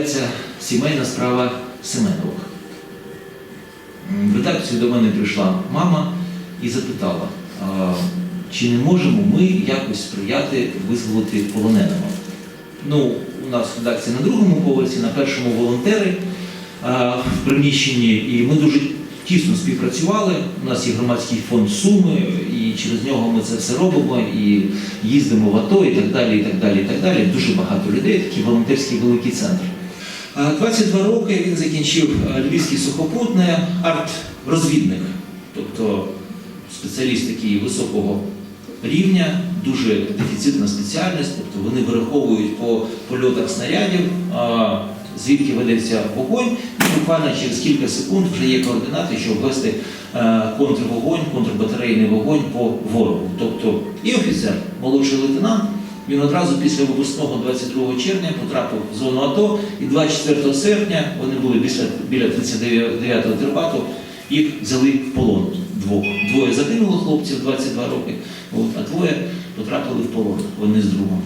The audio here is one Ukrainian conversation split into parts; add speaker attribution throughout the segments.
Speaker 1: називається Сімейна справа Семенових. В редакцію до мене прийшла мама і запитала, чи не можемо ми якось сприяти визволити полоненого. Ну, у нас редакція на другому поверсі, на першому волонтери в приміщенні, і ми дуже тісно співпрацювали. У нас є громадський фонд Суми, і через нього ми це все робимо, і їздимо в АТО, і так далі, і так далі, і так далі. Дуже багато людей, такий волонтерський великий центр. А, 22 роки він закінчив Львівський сухопутний арт-розвідник, тобто спеціаліст такий високого рівня, дуже дефіцитна спеціальність, тобто вони вираховують по польотах снарядів, звідки ведеться вогонь, і буквально через кілька секунд вже є координати, щоб ввести е, контрвогонь, контрбатарейний вогонь по ворогу. Тобто і офіцер, молодший лейтенант, він одразу після випускного 22 червня потрапив в зону АТО, і 24 серпня вони були біля, біля 39-го тербату, їх взяли в полон двох. Двоє загинуло хлопців 22 роки, от, а двоє потрапили в полон, вони з другом.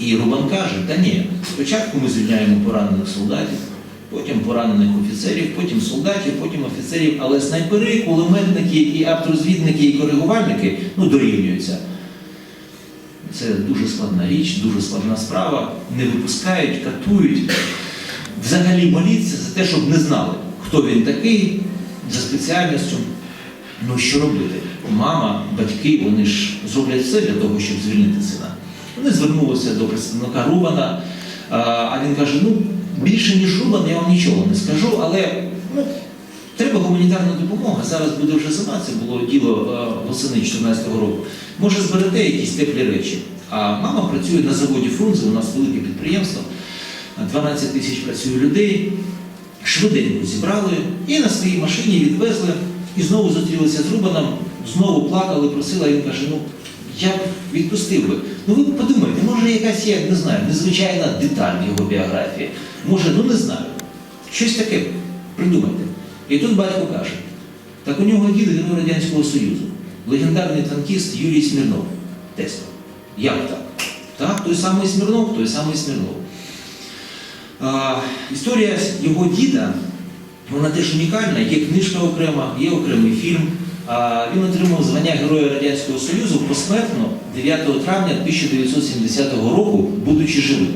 Speaker 1: І Рубан каже, та ні, спочатку ми звільняємо поранених солдатів, потім поранених офіцерів, потім солдатів, потім офіцерів, але снайпери, кулеметники і авторозвідники, і коригувальники ну, дорівнюються. Це дуже складна річ, дуже складна справа. Не випускають, катують. Взагалі моліться за те, щоб не знали, хто він такий, за спеціальністю. Ну що робити? Мама, батьки, вони ж зроблять все для того, щоб звільнити сина. Вони звернулися до представника Рубана, а, він каже: ну, більше ніж Рубан, я вам нічого не скажу, але ну, треба гуманітарна допомога. Зараз буде вже зима, це було діло а, восени 2014 року. Може, зберете якісь теплі речі. А мама працює на заводі Фрунзе, у нас велике підприємство, 12 тисяч працює людей. Швиденько зібрали і на своїй машині відвезли, і знову зустрілися з Рубаном, знову плакали, просила, і він каже, ну я б відпустив би. Ну ви подумайте, може якась є, не знаю, незвичайна деталь його біографії. Може, ну не знаю. Щось таке придумайте. І тут батько каже, так у нього дід герой Радянського Союзу, легендарний танкіст Юрій Смірнов. Тесла. Як так? Так, той самий Смірнов, той самий Смірнов. А, історія його діда, вона теж унікальна, є книжка окрема, є окремий фільм. А, він отримав звання Героя Радянського Союзу посмертно 9 травня 1970 року, будучи живим.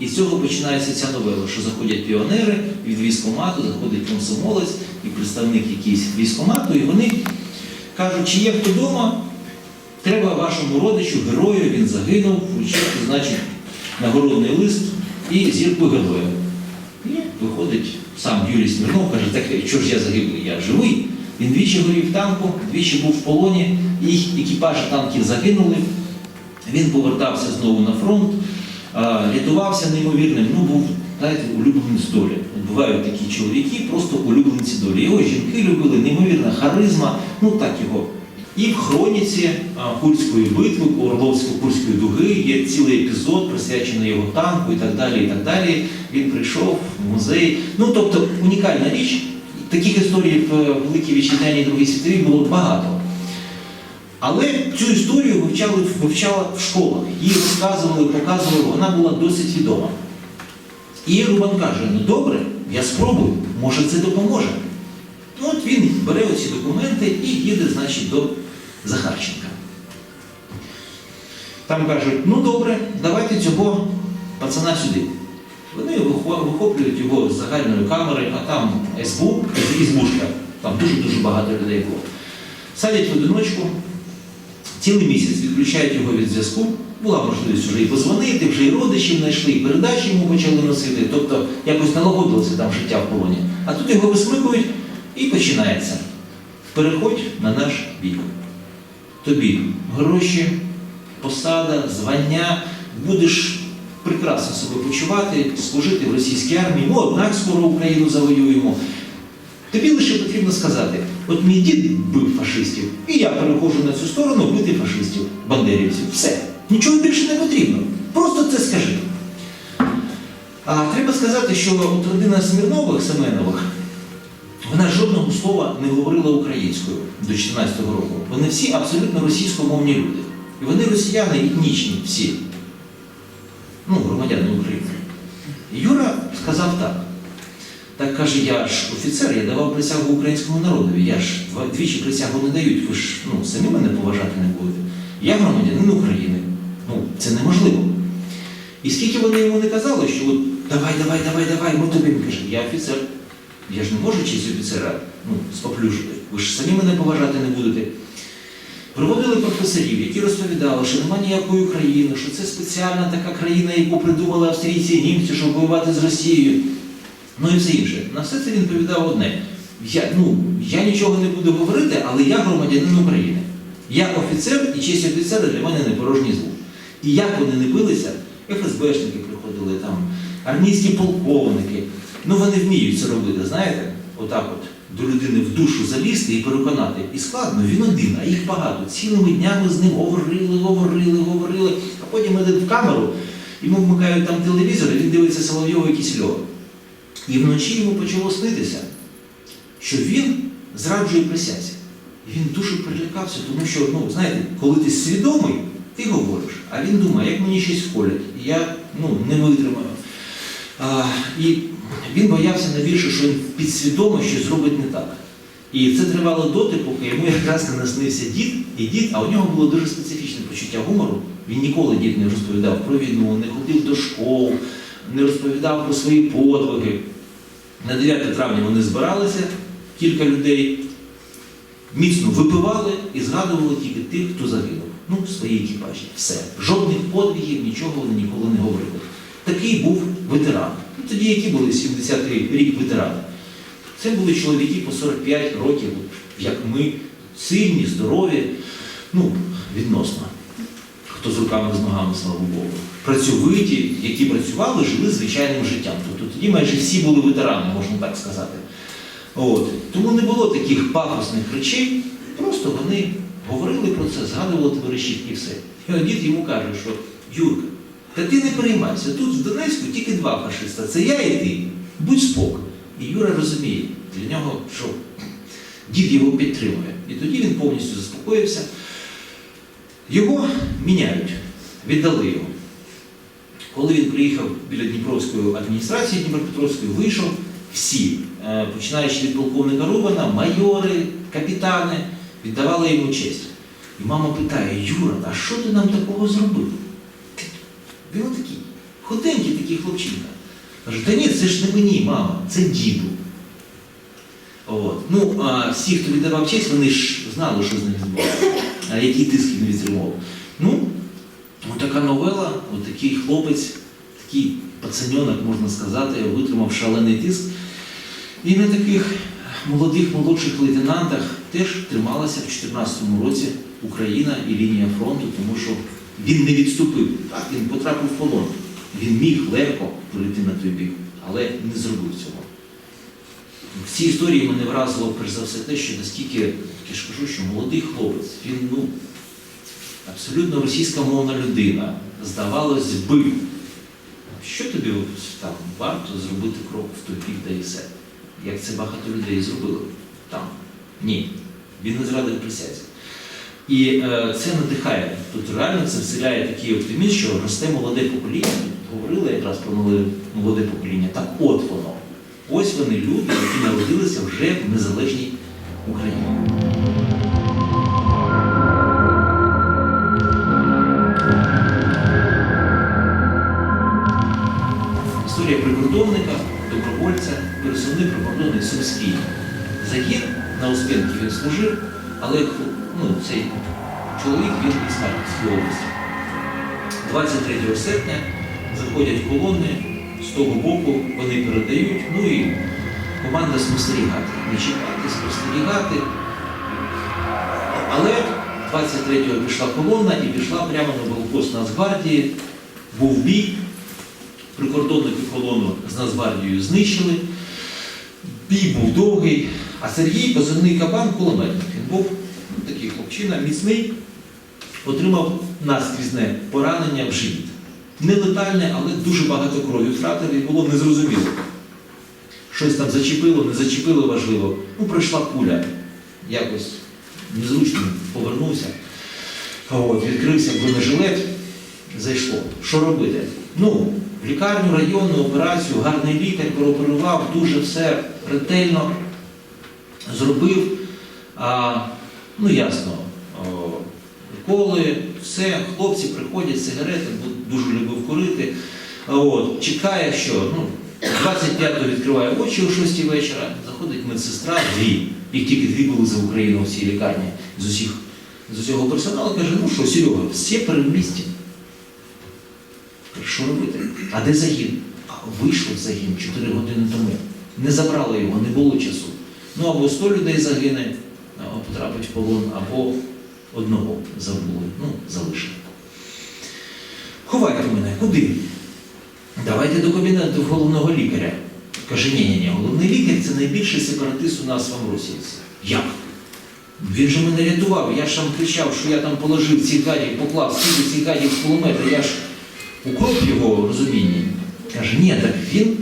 Speaker 1: І з цього починається ця новела, що заходять піонери від військомату, заходить комсомолець і представник якийсь військомату, і вони кажуть, чи є хто вдома, треба вашому родичу, герою, він загинув, вручити, значить, нагородний лист і зірку героя. І виходить сам Юрій Смірнов, каже, так що ж я загиблий, я живий. Він двічі горів танку, двічі був в полоні, їх екіпажі танків загинули. Він повертався знову на фронт, рятувався неймовірним. Ну, був, знаєте, улюбленець долі. Бувають такі чоловіки, просто улюбленці долі. Його жінки любили, неймовірна харизма, ну так його. І в хроніці Курської битви, Орловсько-Курської дуги є цілий епізод, присвячений його танку і так далі. і так далі. Він прийшов в музей. Ну, тобто унікальна річ. Таких історій в е, Великій Вітчизняні Другій світовій було багато. Але цю історію вивчали, вивчали в школах, її розказували, показували, вона була досить відома. І Рубан каже: ну добре, я спробую, може це допоможе. Ну, от він бере оці документи і їде, значить, до Захарченка. Там кажуть, ну добре, давайте цього пацана сюди. Вони вихоплюють його з загальної камери, а там СБУ, ізбушка, там дуже-дуже багато людей було. Садять в одиночку, цілий місяць відключають його від зв'язку. Була можливість вже і позвонити, вже і родичів знайшли, і передачі йому почали носити. Тобто якось налагодилося там життя в полоні. А тут його висмикують і починається. Переходь на наш бік. Тобі гроші, посада, звання, будеш прекрасно себе почувати, служити в російській армії, ми однак скоро Україну завоюємо. Тобі лише потрібно сказати, от мій дід бив фашистів, і я переходжу на цю сторону бити фашистів, бандерівців. Все. Нічого більше не потрібно. Просто це скажи. А треба сказати, що от родина Смірнових, Семенових, вона жодного слова не говорила українською до 14-го року. Вони всі абсолютно російськомовні люди. І вони росіяни етнічні всі. Ну, громадяни України. Юра сказав так. Так каже, я ж офіцер, я давав присягу українському народові. Я ж двічі присягу не дають, ви ж ну, самі мене поважати не будете. Я громадянин України. Ну, це неможливо. І скільки вони йому не казали, що от давай, давай, давай, давай, ми тобі каже, я офіцер. Я ж не можу честь офіцера ну, споплюжити. Ви ж самі мене поважати не будете. Проводили професорів, які розповідали, що немає ніякої України, що це спеціальна така країна, яку придумали австрійці і німці, щоб воювати з Росією. Ну і все інше. На все це він відповідав одне. Я, ну, я нічого не буду говорити, але я громадянин України. Я офіцер, і честь офіцера для мене не порожній звук. І як вони не билися, ФСБшники приходили там, армійські полковники. Ну вони вміють це робити, знаєте, отак от до людини в душу залізти і переконати. І складно, він один, а їх багато. Цілими днями з ним говорили, говорили, говорили, а потім йде в камеру, йому вмикають там телевізор, і він дивиться Соловйова і Кісельова. І вночі йому почало снитися, що він зраджує присязі. І він дуже прилякався, тому що, ну, знаєте, коли ти свідомий, ти говориш, а він думає, як мені щось вколять, я ну, не витримаю. А, і він боявся найбільше, що він підсвідомо щось зробить не так. І це тривало доти, поки йому якраз не наснився дід, і дід, а у нього було дуже специфічне почуття гумору. Він ніколи дід не розповідав про війну, не ходив до школ, не розповідав про свої подвиги. На 9 травня вони збиралися, кілька людей, міцно випивали і згадували тільки тих, хто загинув. Ну, в своїй екіпажі. Все. Жодних подвигів, нічого вони ніколи не говорили. Такий був ветеран. Ну, тоді які були 70-й рік ветерани? Це були чоловіки по 45 років, як ми, сильні, здорові, ну, відносно. Хто з руками з ногами, слава Богу. Працьовиті, які працювали, жили звичайним життям. Тобто тоді майже всі були ветерани, можна так сказати. От. Тому не було таких пафосних речей, просто вони говорили про це, згадували товаришів і все. І дід йому каже, що Юрка, та ти не переймайся, тут в Донецьку тільки два фашиста, це я і ти. Будь спок. І Юра розуміє, для нього, що дід його підтримує. І тоді він повністю заспокоївся. Його міняють, віддали його. Коли він приїхав біля Дніпровської адміністрації Дніпропетровської, вийшов всі, е, починаючи від полковника Рубана, майори, капітани, віддавали йому честь. І мама питає, Юра, а що ти нам такого зробив? Він такий, худенький такий хлопчинка. Каже, та ні, це ж не мені, мама, це діду. От. Ну, а всі, хто віддавав честь, вони ж знали, що з ним відбувається, який тиск він відтримував. Ну, от така новела, от такий хлопець, такий пацаньонок, можна сказати, витримав шалений тиск. І на таких молодих молодших лейтенантах теж трималася в 2014 році Україна і лінія фронту, тому що він не відступив. Так, він потрапив в полон. Він міг легко перейти на той бік, але не зробив цього. В цій історії мене вразило перш за все те, що наскільки я ж кажу, що молодий хлопець, він ну, абсолютно російськомовна людина, здавалось би, що тобі там варто зробити крок в той бік, да і все. Як це багато людей зробили там. Ні. Він не зрадив присязі. І е, це надихає. Тут реально це вселяє такий оптимізм, що росте молоде покоління. Говорили якраз про молоде покоління. Так от воно. Ось вони люди, які народилися вже в незалежній Україні. Сумський загін на Успенки він служив, але ну, цей чоловік він із Харківської області. 23 серпня заходять колони, з того боку вони передають, ну і команда спостерігати. Не чекати, спостерігати. Але 23-го пішла колона і пішла прямо на блокпост Нацгвардії, був бій, прикордонники колону з Нацгвардією знищили. Бій був довгий, а Сергій, позивний кабан, кулеметник. Він був такий хлопчина, міцний, отримав наскрізне поранення в живіт. Не летальне, але дуже багато крові втратив і було незрозуміло. Щось там зачепило, не зачепило важливо. Ну, пройшла куля. Якось незручно повернувся. От, відкрився бронежилет, зайшло. Що робити? Ну, лікарню районну операцію, гарний лікар прооперував, дуже все ретельно зробив. А, ну ясно, коли все, хлопці приходять, сигарети, дуже любив курити. От, чекає, що ну, 25-го відкриває очі о 6 вечора, заходить медсестра, дві. Їх тільки дві були за Україну в цій лікарні з усіх з усього персоналу, каже, ну що, Серега, перемісті. Каже, що робити? А де загін? А вийшов загін 4 години тому. Не забрали його, не було часу. Ну або 100 людей загине, або потрапить в полон, або одного забули, ну, залишили. Ховайте мене, куди? Давайте до кабінету головного лікаря. Каже, ні, ні, ні, головний лікар це найбільший сепаратист у нас в Амросівці. Як? Він же мене рятував, я ж там кричав, що я там положив ці гадів, поклав скільки цих гадів з кулемета, я ж укроп його розумінні. Каже, ні, так він,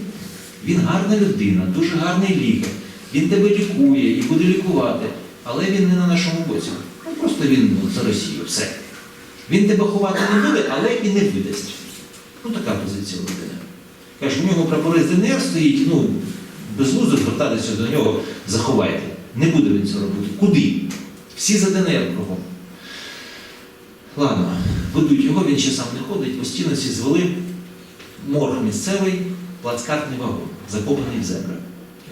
Speaker 1: він гарна людина, дуже гарний лікар. Він тебе лікує і буде лікувати, але він не на нашому боці. Ну просто він за Росію, все. Він тебе ховати не буде, але і не видасть. Ну така позиція людини. Каже, у нього прапорець ДНР стоїть, ну, безглуздо звертатися до нього, заховайте. Не буде він це робити. Куди? Всі за ДНР кругом. Ладно, ведуть його, він ще сам не ходить, у стіночці звели морг місцевий, плацкартний вагон, закопаний в землю.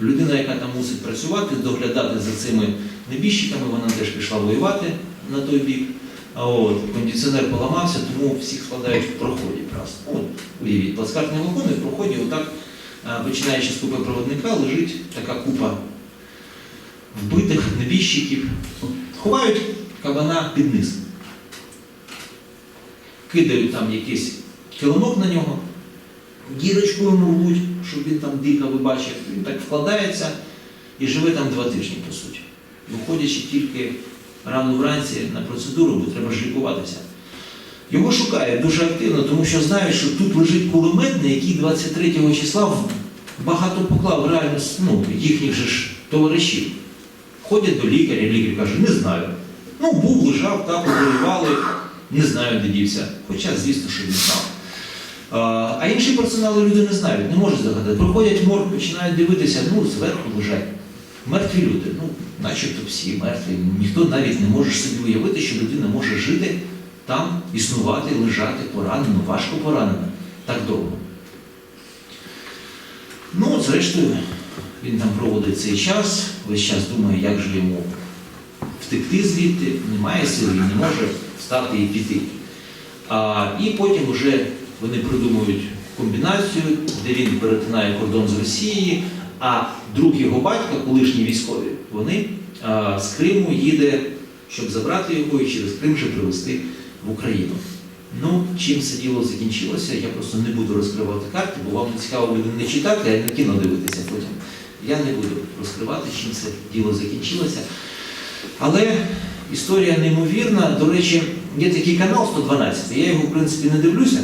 Speaker 1: Людина, яка там мусить працювати, доглядати за цими небіжчиками, вона теж пішла воювати на той бік. А от кондиціонер поламався, тому всіх складають в проході просто. От, уявіть, плацкартний вагон і в проході отак, починаючи з купи проводника, лежить така купа вбитих небіжчиків. Ховають кабана під низ. Кидають там якийсь килимок на нього, дірочку йому рвуть, щоб він там дихав і бачив. Він так вкладається і живе там два тижні, по суті. Виходячи тільки рано вранці на процедуру, бо треба ж лікуватися. Його шукають дуже активно, тому що знають, що тут лежить кулемет, на який 23 числа багато поклав реально ну, їхніх же ж товаришів. Ходять до лікаря, лікар каже, не знаю. Ну, був, лежав, так, воювали, не знаю, де дівся. Хоча, звісно, що він знав. А, інші персонали люди не знають, не можуть здогадати. Приходять в морг, починають дивитися, ну, зверху лежать. Мертві люди, ну, начебто всі мертві. Ніхто навіть не може собі уявити, що людина може жити там, існувати, лежати поранено, важко поранено, так довго. Ну, от, зрештою, він там проводить цей час, весь час думає, як же йому втекти звідти, немає сили, не може встати і піти. А, і потім вже вони придумують комбінацію, де він перетинає кордон з Росії, а друг його батька, колишні військові, вони а, з Криму їде, щоб забрати його і через Крим же привезти в Україну. Ну, чим це діло закінчилося, я просто не буду розкривати карти, бо вам не цікаво буде не читати, а на кіно дивитися потім. Я не буду розкривати, чим це діло закінчилося. Але історія неймовірна. До речі, є такий канал 112, я його, в принципі, не дивлюся.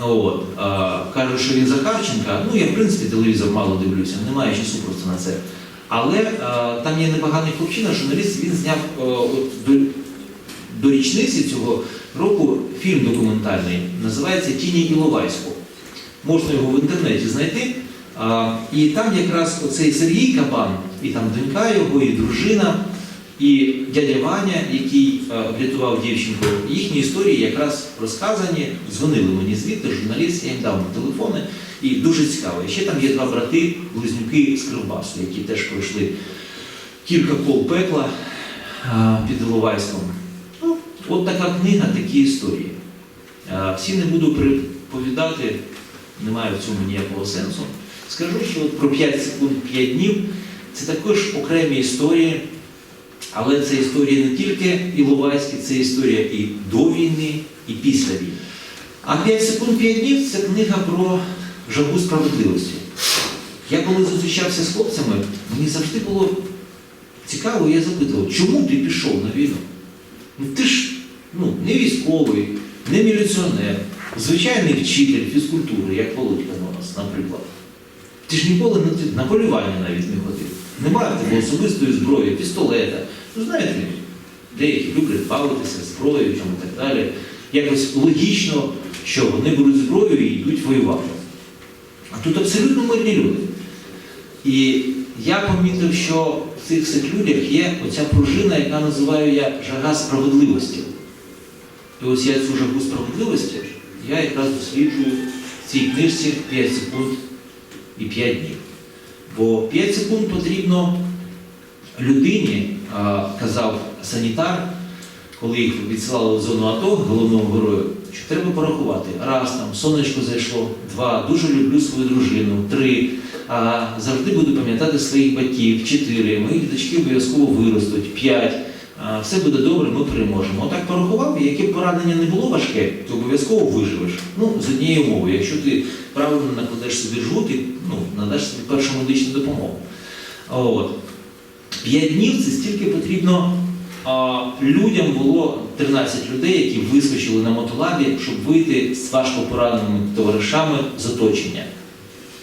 Speaker 1: От, а, кажуть, що він Захарченка. Ну, я, в принципі, телевізор мало дивлюся, немає часу просто на це. Але а, там є непоганий хлопчина, журналіст, він зняв а, от, до, до річниці цього року фільм документальний, називається Тіні Іловайську. Можна його в інтернеті знайти. А, і там якраз оцей Сергій Кабан, і там донька його, і дружина, і дядя Ваня, який е, врятував дівчинку, їхні історії якраз розказані, дзвонили мені звідти, журналіст, я їм дав на телефони, і дуже цікаво. І ще там є два брати, близнюки з Кривбасу, які теж пройшли кілька кол пекла е, під Іловайськом. Ну, от така книга, такі історії. Е, Всі не буду переповідати, немає в цьому ніякого сенсу. Скажу, що про 5 секунд 5 днів це також окремі історії, але це історії не тільки Іловайські, це історія і до війни, і після війни. А 5 секунд 5 днів це книга про жагу справедливості. Я коли зустрічався з хлопцями, мені завжди було цікаво, я запитував, чому ти пішов на війну? Ну ти ж ну, не військовий, не міліціонер, звичайний вчитель фізкультури, як Володька у нас, наприклад. Ти ж ніколи на полювання навіть не ходив. Немає в тебе особистої зброї, пістолета. Ну, знаєте, деякі люблять бавитися зброєю чому так далі. Якось логічно, що вони беруть зброю і йдуть воювати. А тут абсолютно мирні люди. І я помітив, що в цих всіх людях є оця пружина, яка називаю я жага справедливості. І ось я цю жагу справедливості я якраз досліджую в цій книжці 5 секунд і 5 днів. Бо 5 секунд потрібно людині, казав санітар, коли їх відсилали в зону АТО головному герою, що треба порахувати. Раз там сонечко зайшло, два, дуже люблю свою дружину, три. А, завжди буду пам'ятати своїх батьків, чотири, мої діточки обов'язково виростуть, п'ять. Все буде добре, ми переможемо. Отак порахував, яке б поранення не було важке, ти обов'язково виживеш. Ну, з однією умовою. Якщо ти правильно накладеш собі жгут і ну, надаш собі першу медичну допомогу. От. П'ять днів це стільки потрібно а, людям було 13 людей, які вискочили на мотолабі, щоб вийти з важко пораненими товаришами з оточення.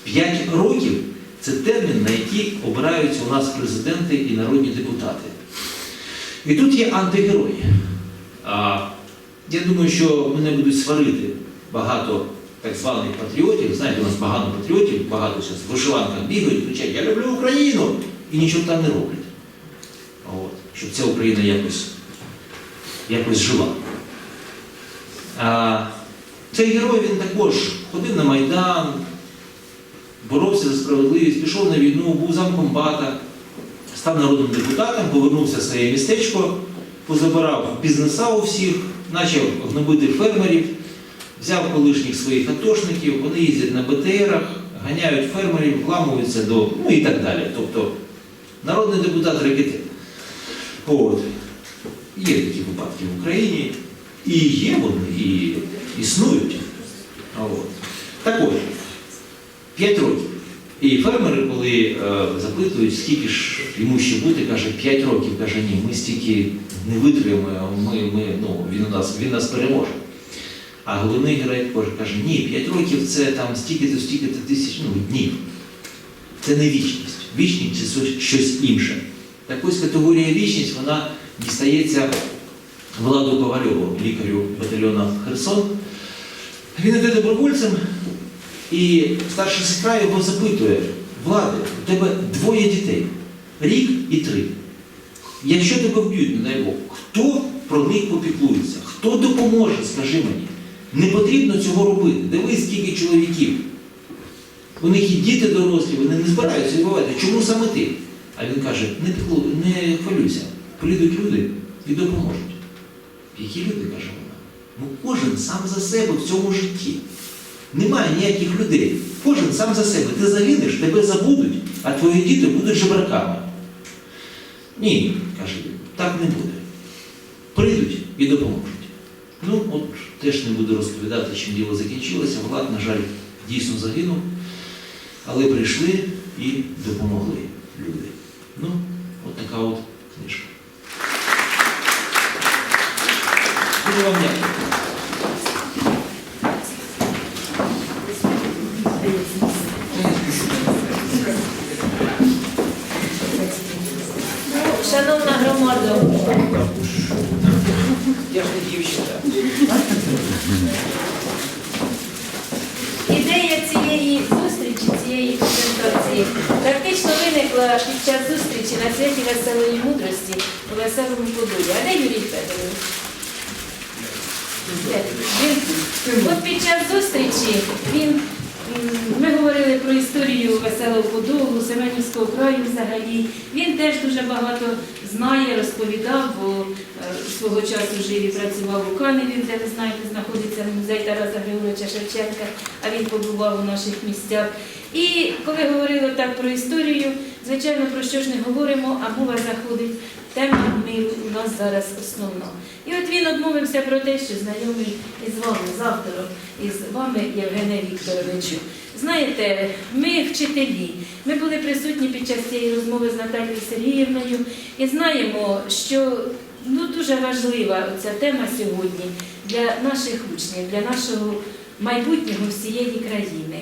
Speaker 1: П'ять років це термін, на який обираються у нас президенти і народні депутати. І тут є антигерої. А, я думаю, що мене будуть сварити багато так званих патріотів. Знаєте, у нас багато патріотів, багато зараз в вишиванках бігають, кричать Я люблю Україну! І нічого там не роблять. От, щоб ця Україна якось, якось жила. А, цей герой він також ходив на Майдан, боровся за справедливість, пішов на війну, був замкомбата, став народним депутатом, повернувся в своє містечко, позабирав бізнеса у всіх, почав гнобити фермерів, взяв колишніх своїх атошників, вони їздять на БТРах, ганяють фермерів, вламуються до, ну і так далі. Тобто народний депутат ракети. От. Є такі випадки в Україні, і є вони, і існують. От. Так от, 5 років. І фермери, коли е, запитують, скільки ж йому ще бути, каже, 5 років, каже, ні, ми стільки не витримаємо, ми, ми, ну, він, у нас, він нас переможе. А головний герой каже, каже, ні, 5 років це там стільки-то, стільки-то тисяч ну, днів. Це не вічність. Вічність це щось- інше. Так ось категорія вічність, вона дістається Владу Ковальову, лікарю батальйону Херсон. Він іде добровольцем, і старша сестра його запитує, Влади, у тебе двоє дітей, рік і три. Якщо тебе вб'ють, не дай Бог, хто про них попіклується? Хто допоможе, скажи мені? Не потрібно цього робити. Дивись, скільки чоловіків. У них і діти дорослі, вони не збираються вбивати. Чому саме ти? А він каже, не, не хвилюйся, прийдуть люди і допоможуть. Які люди, каже вона? Ну кожен сам за себе в цьому житті. Немає ніяких людей. Кожен сам за себе. Ти загинеш, тебе забудуть, а твої діти будуть жебраками. Ні, каже він, так не буде. Прийдуть і допоможуть. Ну, от теж не буду розповідати, чим діло закінчилося. Влад, на жаль, дійсно загинув, але прийшли і допомогли люди. Ну, от така от книжка. Дуже вам дякую.
Speaker 2: Шановна громада,
Speaker 1: Я ж не дівчина.
Speaker 2: ідея цієї зустрічі, цієї презентації практично виникла під час зустрічі на святі веселої мудрості у веселому Подолі. А де Юрій Федорович? Де? Він, от під час зустрічі він, ми говорили про історію веселого Подолу, Семенівського краю взагалі. Він теж дуже багато знає, розповідав, бо е, свого часу жив і працював у Каневі, де ви знаєте, знаходиться музей Тараса Григоровича Шевченка, а він побував у наших місцях. І коли говорили так про історію, звичайно, про що ж не говоримо, а мова заходить. Тема миру у нас зараз основна. І от він одмовився про те, що знайомий із вами, з автором, із вами, Євгене Вікторовичу. Знаєте, ми вчителі, ми були присутні під час цієї розмови з Наталією Сергіївною і знаємо, що ну, дуже важлива ця тема сьогодні для наших учнів, для нашого майбутнього всієї країни.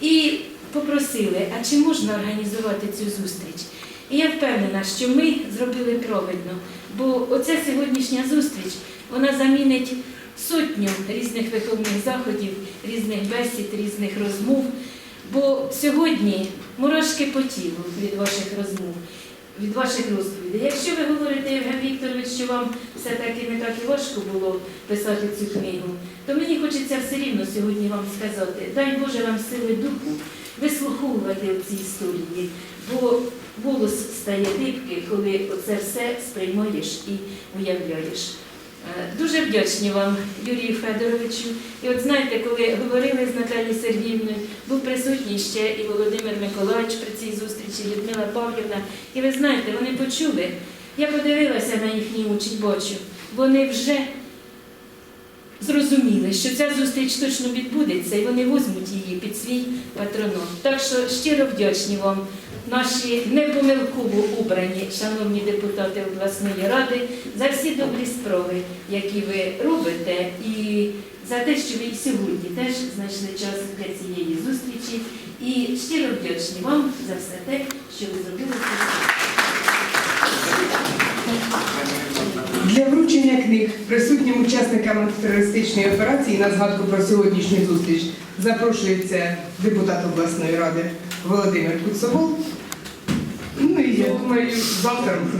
Speaker 2: І попросили, а чи можна організувати цю зустріч? І я впевнена, що ми зробили правильно, бо оця сьогоднішня зустріч вона замінить сотню різних виховних заходів, різних бесід, різних розмов. Бо сьогодні мурашки по тілу від ваших розмов, від ваших розповідей. Якщо ви говорите, Євген Вікторович, що вам все-таки не так і важко було писати цю книгу, то мені хочеться все рівно сьогодні вам сказати, дай Боже вам сили духу вислуховувати ці історії, бо голос стає дибки, коли оце все сприймаєш і уявляєш. Е, Дуже вдячні вам, Юрію Федоровичу. І от знаєте, коли говорили з Наталією Сергіївною, був присутній ще і Володимир Миколаївич при цій зустрічі, Людмила Павлівна. І ви знаєте, вони почули. Я подивилася на їхній учень, бачу. Вони вже зрозуміли, що ця зустріч точно відбудеться, і вони візьмуть її під свій патронат. Так що щиро вдячні вам, наші непомилково обрані, шановні депутати обласної ради, за всі добрі справи, які ви робите, і за те, що ви сьогодні теж знайшли час для цієї зустрічі. І щиро вдячні вам за все те, що ви зробили.
Speaker 3: Для вручення книг присутнім учасникам антитерористичної операції на згадку про сьогоднішню зустріч запрошується депутат обласної ради Володимир Куцовол. Ну і я думаю, з автором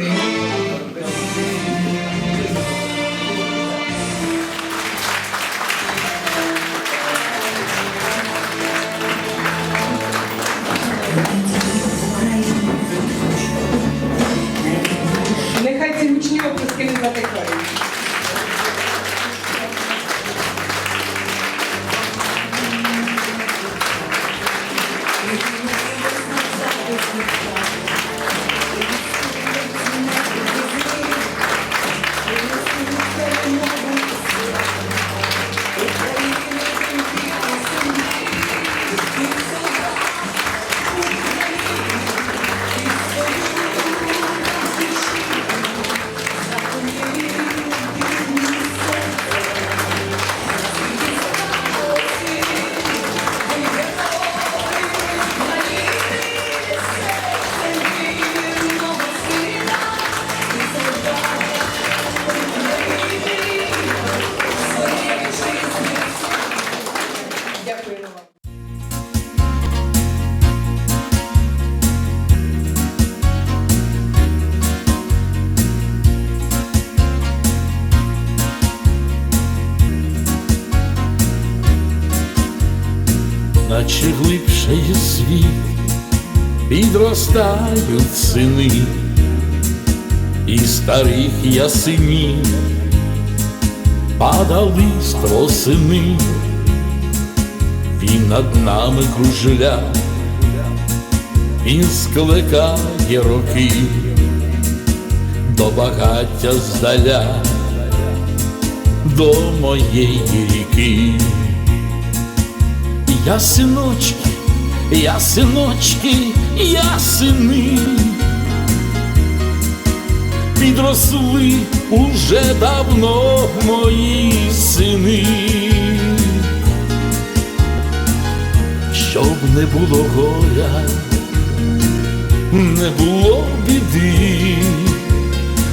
Speaker 4: підростають сини і старих ясенів падали стросини, він над нами кружля, він скликає роки до багаття здаля, до моєї ріки. Я синочки, я синочки, я сини, підросли уже давно мої сини, щоб не було горя, не було біди,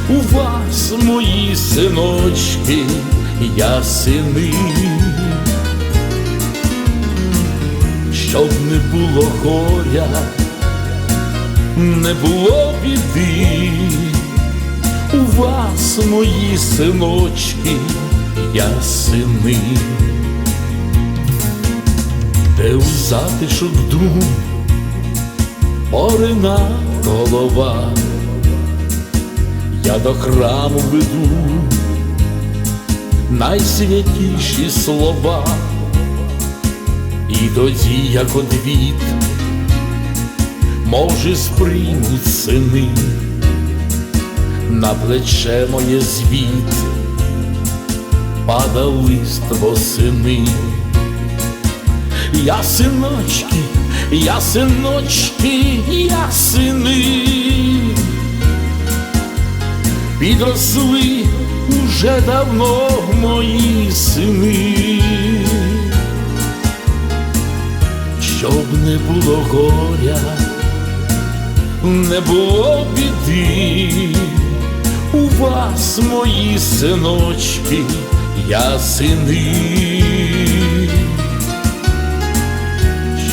Speaker 4: у вас мої синочки, я сини. Щоб не було горя, не було біди, у вас мої синочки, я сини, де у затишок дум порина голова, я до храму веду найсвятіші слова. І тоді, як одвіт, може, сприймуть сини на плече моє звіт, пада лист восени. Я синочки, я синочки, я сини, підросли уже давно мої сини. Щоб не було горя, не було біди, у вас, мої синочки, я сини,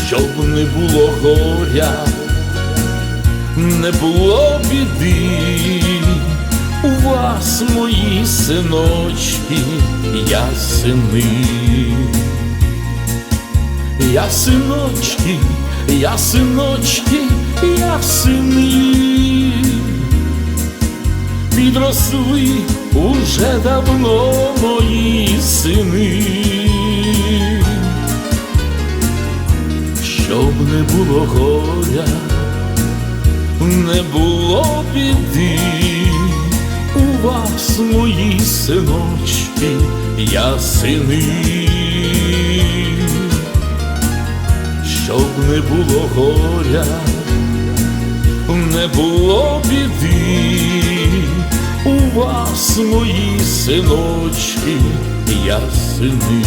Speaker 4: щоб не було горя, не було біди, у вас мої синочки, я сини. Я синочки, я синочки, я сини, підросли уже давно мої сини, щоб не було горя, не було біди, у вас мої синочки, я щоб не було горя, не було біди, у вас мої синочки, я сини.